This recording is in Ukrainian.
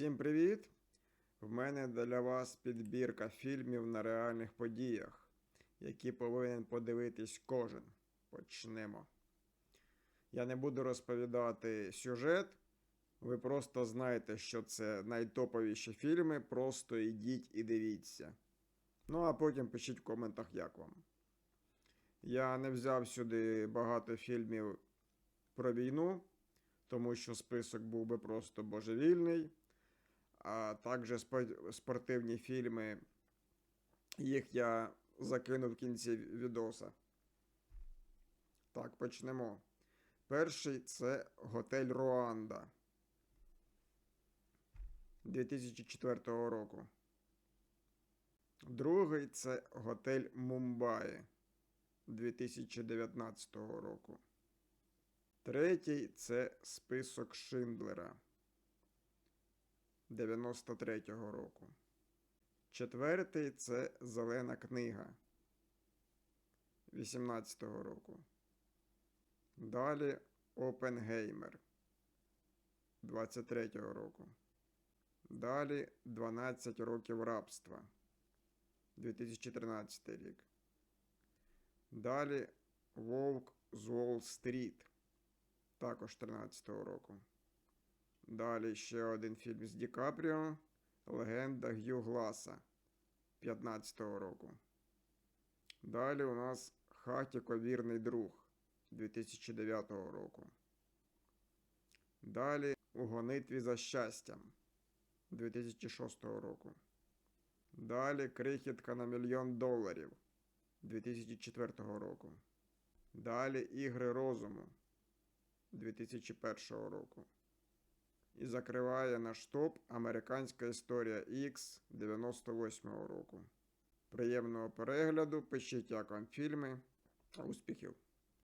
Всім привіт! В мене для вас підбірка фільмів на реальних подіях, які повинен подивитись кожен. Почнемо. Я не буду розповідати сюжет. Ви просто знаєте, що це найтоповіші фільми. Просто йдіть і дивіться. Ну а потім пишіть в коментах, як вам. Я не взяв сюди багато фільмів про війну, тому що список був би просто божевільний. А також спортивні фільми. Їх я закину в кінці відоса. Так, почнемо. Перший це Готель Руанда 2004 року. Другий це Готель Мумбаї 2019 року. Третій це список Шиндлера 93-го року. Четвертий це Зелена книга 18-го року. Далі Опенгеймер 23-го року. Далі 12 років рабства 2013 рік. Далі Вовк з Уолл-стріт також 13-го року. Далі ще один фільм з Ді Капріо Легенда Г'ю Гласа 15-го року. Далі у нас Хатіко Вірний друг 2009 року. Далі У гонитві за щастям 2006 року. Далі Крихітка на мільйон доларів 2004 року. Далі Ігри розуму 2001 року. І закриває наш топ Американська історія X 98-го року. Приємного перегляду, пишіть як вам фільми. та Успіхів!